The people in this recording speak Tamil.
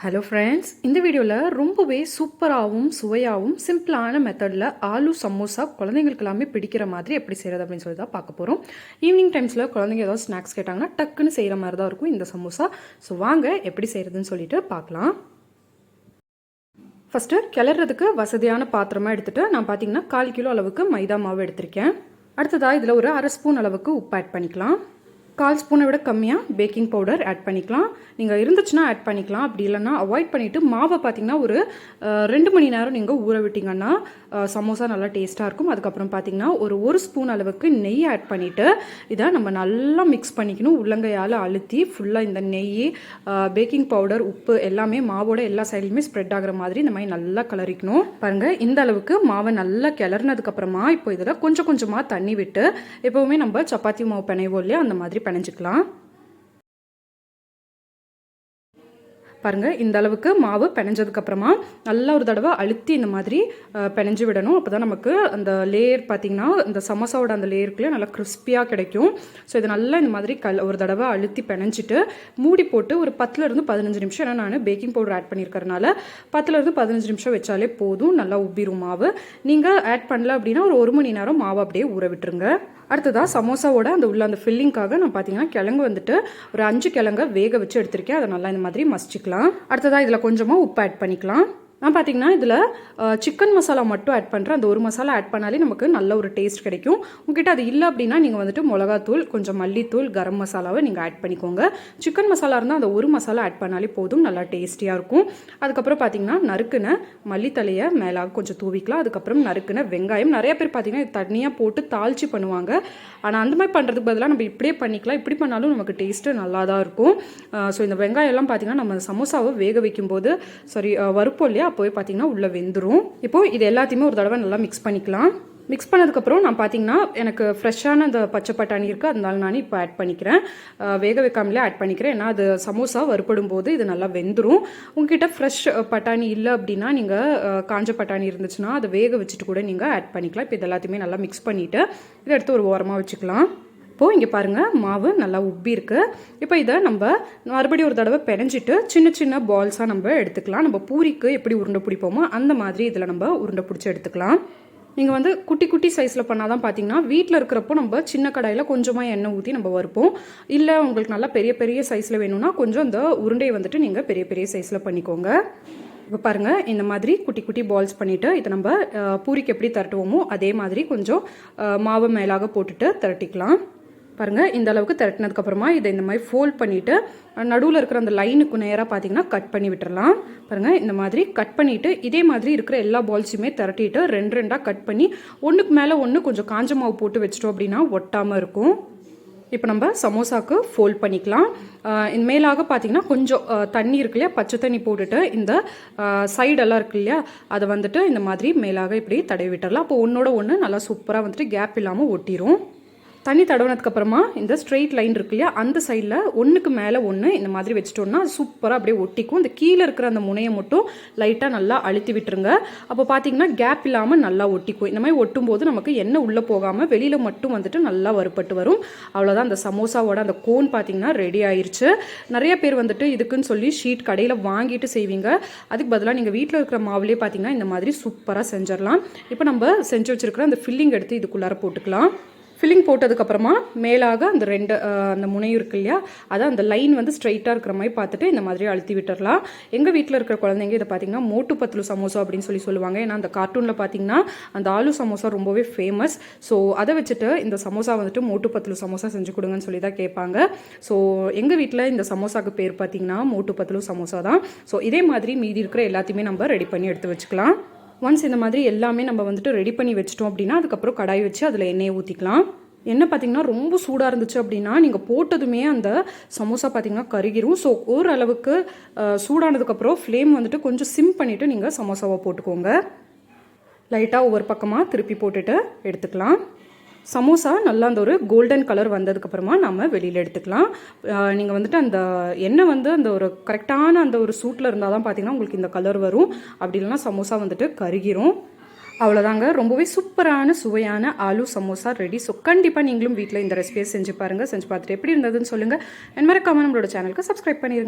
ஹலோ ஃப்ரெண்ட்ஸ் இந்த வீடியோவில் ரொம்பவே சூப்பராகவும் சுவையாகவும் சிம்பிளான மெத்தடில் ஆலு சமோசா குழந்தைங்களுக்கு எல்லாமே பிடிக்கிற மாதிரி எப்படி செய்கிறது அப்படின்னு சொல்லி தான் பார்க்க போகிறோம் ஈவினிங் டைம்ஸில் குழந்தைங்க ஏதாவது ஸ்நாக்ஸ் கேட்டாங்கன்னா டக்குன்னு செய்கிற மாதிரி தான் இருக்கும் இந்த சமோசா. ஸோ வாங்க எப்படி செய்கிறதுன்னு சொல்லிட்டு பார்க்கலாம். ஃபஸ்ட்டு கிளறதுக்கு வசதியான பாத்திரமாக எடுத்துகிட்டு நான் பார்த்தீங்கன்னா கால் கிலோ அளவுக்கு மைதா மாவு எடுத்திருக்கேன். அடுத்ததாக இதில் ஒரு அரை ஸ்பூன் அளவுக்கு உப்பு ஆட் பண்ணிக்கலாம். கால் ஸ்பூனை விட கம்மியாக பேக்கிங் பவுடர் ஆட் பண்ணிக்கலாம். நீங்கள் இருந்துச்சுன்னா ஆட் பண்ணிக்கலாம். அப்படி இல்லைன்னா அவாய்ட் பண்ணிவிட்டு மாவை பார்த்தீங்கன்னா ஒரு ரெண்டு மணி நேரம் நீங்கள் ஊற விட்டிங்கன்னா சமோசா நல்லா டேஸ்ட்டாக இருக்கும். அதுக்கப்புறம் பார்த்தீங்கன்னா ஒரு ஒரு ஸ்பூன் அளவுக்கு நெய் ஆட் பண்ணிவிட்டு இதை நம்ம நல்லா மிக்ஸ் பண்ணிக்கணும். உள்ளங்கையால் அழுத்தி ஃபுல்லாக இந்த நெய் பேக்கிங் பவுடர் உப்பு எல்லாமே மாவோட எல்லா சைட்லையுமே ஸ்ப்ரெட் ஆகிற மாதிரி இந்த மாதிரி நல்லா கலரிக்கணும். பாருங்கள் இந்த அளவுக்கு மாவை நல்லா கிளறினதுக்கப்புறமா இப்போ இதில் கொஞ்சம் கொஞ்சமாக தண்ணி விட்டு எப்போவுமே நம்ம சப்பாத்தி மாவு பிணைவோம் இல்லையா அந்த மாதிரி பிணைஞ்சிக்கலாம். பாருங்கள் இந்த அளவுக்கு மாவு பிணைஞ்சதுக்கப்புறமா நல்லா ஒரு தடவை அழுத்தி இந்த மாதிரி பிணைஞ்சு விடணும். அப்போ தான் நமக்கு அந்த லேயர் பார்த்திங்கன்னா இந்த சமோசாவோட அந்த லேயருக்குள்ளே நல்லா கிறிஸ்பியாக கிடைக்கும். ஸோ இது நல்லா இந்த மாதிரி கல் ஒரு தடவை அழுத்தி பிணைஞ்சிட்டு மூடி போட்டு ஒரு பத்துலேருந்து பதினஞ்சு நிமிஷம் ஏன்னா நான் பேக்கிங் பவுடர் ஆட் பண்ணியிருக்கறனால பத்துலேருந்து பதினஞ்சு நிமிஷம் வச்சாலே போதும் நல்லா உப்பிடும் மாவு. நீங்கள் ஆட் பண்ணல அப்படின்னா ஒரு ஒரு மணி நேரம் மாவு அப்படியே ஊற விட்டுருங்க. அடுத்ததாக சமோசாவோட அந்த உள்ள அந்த ஃபில்லிங்காக நான் பார்த்தீங்கன்னா கிழங்கு வந்துட்டு ஒரு அஞ்சு கிழங்க வேக வச்சு எடுத்திருக்கேன். அதை நல்லா இந்த மாதிரி மசிச்சிக்கலாம். அடுத்ததாக இதில் கொஞ்சமாக உப்பு ஆட் பண்ணிக்கலாம். நான் பார்த்தீங்கன்னா இதில் சிக்கன் மசாலா மட்டும் ஆட் பண்ணுறேன் அந்த ஒரு மசாலா ஆட் பண்ணாலே நமக்கு நல்ல ஒரு டேஸ்ட் கிடைக்கும். உங்ககிட்ட அது இல்லை அப்படின்னா நீங்கள் வந்துட்டு மிளகாத்தூள் கொஞ்சம் மல்லித்தூள் கரம் மசாலாவை நீங்கள் ஆட் பண்ணிக்கோங்க. சிக்கன் மசாலா இருந்தால் அந்த ஒரு மசாலா ஆட் பண்ணாலே போதும் நல்லா டேஸ்டியாக இருக்கும். அதுக்கப்புறம் பார்த்தீங்கன்னா நறுக்குன மல்லித்தலையை மேலாக கொஞ்சம் தூவிக்கலாம். அதுக்கப்புறம் நறுக்குன வெங்காயம். நிறைய பேர் பார்த்தீங்கன்னா இது தனியாக போட்டு தாளிச்சு பண்ணுவாங்க. ஆனால் அந்த மாதிரி பண்ணுறதுக்கு பதிலாக நம்ம இப்படியே பண்ணிக்கலாம். இப்படி பண்ணாலும் நமக்கு டேஸ்ட்டு நல்லா தான் இருக்கும் ஸோ இந்த வெங்காயம்லாம் பார்த்தீங்கன்னா நம்ம சமோசாவை வேக வைக்கும்போது சாரி வறுப்போம் இல்லையா? அப்போவே பார்த்தீங்கன்னா உள்ளே வெந்துடும் இப்போது இது எல்லாத்தையுமே ஒரு தடவை நல்லா மிக்ஸ் பண்ணிக்கலாம். மிக்ஸ் பண்ணதுக்கப்புறம் நான் பார்த்தீங்கன்னா எனக்கு ஃப்ரெஷ்ஷான அந்த பச்சை பட்டாணி இருக்குது அதனால நான் இப்போ ஆட் பண்ணிக்கிறேன். வேக வைக்காமலே ஆட் பண்ணிக்கிறேன். ஏன்னா அது சமோசா வறுபடும் போது இது நல்லா வெந்துடும் உங்ககிட்ட ஃப்ரெஷ் பட்டாணி இல்லை அப்படின்னா நீங்கள் காஞ்ச பட்டாணி இருந்துச்சுன்னா அதை வேக வச்சுட்டு கூட நீங்கள் ஆட் பண்ணிக்கலாம். இப்போ இது எல்லாத்தையுமே நல்லா மிக்ஸ் பண்ணிவிட்டு இதை எடுத்து ஒரு ஓரமாக வச்சுக்கலாம். இப்போது இங்கே பாருங்கள் மாவு நல்லா உப்பி இருக்குது இப்போ இதை நம்ம மறுபடியும் ஒரு தடவை பிணைஞ்சிட்டு சின்ன சின்ன பால்ஸாக நம்ம எடுத்துக்கலாம். நம்ம பூரிக்கு எப்படி உருண்டை பிடிப்போமோ அந்த மாதிரி இதில் நம்ம உருண்டை பிடிச்சி எடுத்துக்கலாம். நீங்கள் வந்து குட்டி குட்டி சைஸில் பண்ணால் தான் பார்த்தீங்கன்னா வீட்டில் இருக்கிறப்போ நம்ம சின்ன கடாயில் கொஞ்சமாக எண்ணெய் ஊற்றி நம்ம வறுப்போம். இல்லை உங்களுக்கு நல்லா பெரிய பெரிய சைஸில் வேணும்னா கொஞ்சம் இந்த உருண்டையை வந்துட்டு நீங்கள் பெரிய பெரிய சைஸில் பண்ணிக்கோங்க. இப்போ பாருங்கள் இந்த மாதிரி குட்டி குட்டி பால்ஸ் பண்ணிவிட்டு இதை நம்ம பூரிக்கு எப்படி திரட்டுவோமோ அதே மாதிரி கொஞ்சம் மாவு மேலாக போட்டுட்டு திரட்டிக்கலாம். பாருங்கள் இந்த அளவுக்கு திரட்டினதுக்கப்புறமா இதை இந்த மாதிரி ஃபோல்ட் பண்ணிவிட்டு நடுவில் இருக்கிற அந்த லைனுக்கு நேராக பார்த்தீங்கன்னா கட் பண்ணி விட்டுறலாம். பாருங்கள் இந்த மாதிரி கட் பண்ணிவிட்டு இதே மாதிரி இருக்கிற எல்லா பால்ஸுமே திரட்டிட்டு ரெண்டு ரெண்டாக கட் பண்ணி ஒன்றுக்கு மேலே ஒன்று கொஞ்சம் காஞ்ச மாவு போட்டு வச்சிட்டோம் அப்படின்னா ஒட்டாமல் இருக்கும். இப்போ நம்ம சமோசாக்கு ஃபோல்ட் பண்ணிக்கலாம். இந்த மேலாக பார்த்தீங்கன்னா கொஞ்சம் தண்ணி இருக்கு இல்லையா? பச்சை தண்ணி போட்டுட்டு இந்த சைடெல்லாம் இருக்கு இல்லையா? அதை வந்துட்டு இந்த மாதிரி மேலாக இப்படி தடவி விட்டுறலாம். அப்போ ஒன்றோட ஒன்று நல்லா சூப்பராக வந்துட்டு கேப் இல்லாமல் ஒட்டிடும் தண்ணி தடவுனதுக்கப்புறமா இந்த ஸ்ட்ரெயிட் லைன் இருக்கு இல்லையா அந்த சைடில் ஒன்றுக்கு மேலே ஒன்று இந்த மாதிரி வச்சிட்டோம்னா சூப்பராக அப்படியே ஒட்டிக்கும். இந்த கீழே இருக்கிற அந்த முனையை மட்டும் லைட்டாக நல்லா அழுத்தி விட்டுருங்க. அப்போ பார்த்தீங்கன்னா கேப் இல்லாமல் நல்லா ஒட்டிக்கும். இந்த மாதிரி ஒட்டும் போது நமக்கு எண்ணெய் உள்ளே போகாமல் வெளியில் மட்டும் வந்துட்டு நல்லா வறுப்பட்டு வரும். அவ்வளோதான் அந்த சமோசாவோட அந்த கோன் பார்த்தீங்கன்னா ரெடி ஆயிடுச்சு நிறைய பேர் வந்துட்டு இதுக்குன்னு சொல்லி ஷீட் கடையில் வாங்கிட்டு செய்வீங்க. அதுக்கு பதிலாக நீங்கள் வீட்டில் இருக்கிற மாவுலேயே பார்த்தீங்கன்னா இந்த மாதிரி சூப்பராக செஞ்சிடலாம். இப்போ நம்ம செஞ்சு வச்சுருக்கிற அந்த ஃபில்லிங் எடுத்து இதுக்குள்ளார போட்டுக்கலாம். ஃபில்லிங் போட்டதுக்கப்புறமா மேலாக அந்த ரெண்டு அந்த முனையும் இருக்கு இல்லையா? அதான் அந்த லைன் வந்து ஸ்ட்ரைட்டாக இருக்கிற மாதிரி பார்த்துட்டு இந்த மாதிரி அழுத்தி விட்டுடலாம் எங்கள் வீட்டில் இருக்கிற குழந்தைங்க இதை பார்த்தீங்கன்னா மோட்டு பத்துலு சமோசா அப்படின்னு சொல்லி சொல்லுவாங்க. ஏன்னா அந்த கார்ட்டூனில் பார்த்தீங்கன்னா அந்த ஆலு சமோசா ரொம்பவே ஃபேமஸ் ஸோ அதை வச்சுட்டு இந்த சமோசா வந்துட்டு மோட்டு பத்துலு சமோசா செஞ்சு கொடுங்கன்னு சொல்லி தான் கேட்பாங்க. ஸோ எங்கள் வீட்டில் இந்த சமோசாக்கு பேர் பார்த்தீங்கன்னா மோட்டு பத்துலு சமோசா தான். ஸோ இதே மாதிரி மீதி இருக்கிற எல்லாத்தையுமே நம்ம ரெடி பண்ணி எடுத்து வச்சுக்கலாம். ஒன்ஸ் இந்த மாதிரி எல்லாமே நம்ம வந்துட்டு ரெடி பண்ணி வச்சிட்டோம் அப்படின்னா அதுக்கப்புறம் கடாய் வச்சு அதில் எண்ணெயை ஊற்றிக்கலாம் என்ன பார்த்தீங்கன்னா ரொம்ப சூடாக இருந்துச்சு அப்படின்னா நீங்கள் போட்டதுமே அந்த சமோசா பார்த்தீங்கன்னா கருகிரும். ஸோ ஓரளவுக்கு சூடானதுக்கப்புறம் ஃப்ளேம் வந்துட்டு கொஞ்சம் சிம் பண்ணிவிட்டு நீங்கள் சமோசாவை போட்டுக்கோங்க. லைட்டாக ஒவ்வொரு பக்கமாக திருப்பி போட்டுட்டு எடுத்துக்கலாம். சமோசா நல்லா அந்த ஒரு கோல்டன் கலர் வந்ததுக்கப்புறமா நம்ம வெளியில் எடுத்துக்கலாம். நீங்கள் வந்துட்டு அந்த எண்ணெய் வந்து அந்த ஒரு கரெக்டான அந்த ஒரு சூட்டில் இருந்தால் தான் பார்த்தீங்கன்னா உங்களுக்கு இந்த கலர் வரும். அப்படி இல்லைன்னா சமோசா வந்துட்டு கருகிரும். அவ்வளோதாங்க ரொம்பவே சூப்பரான சுவையான ஆலு சமோசா ரெடி ஸோ கண்டிப்பாக நீங்களும் வீட்டில் இந்த ரெசிபியை செஞ்சு பாருங்கள் செஞ்சு பார்த்துட்டு எப்படி இருந்ததுன்னு சொல்லுங்கள் என் மறக்காமல் நம்மளோட சேனலுக்கு சப்ஸ்கிரைப் பண்ணிடுங்க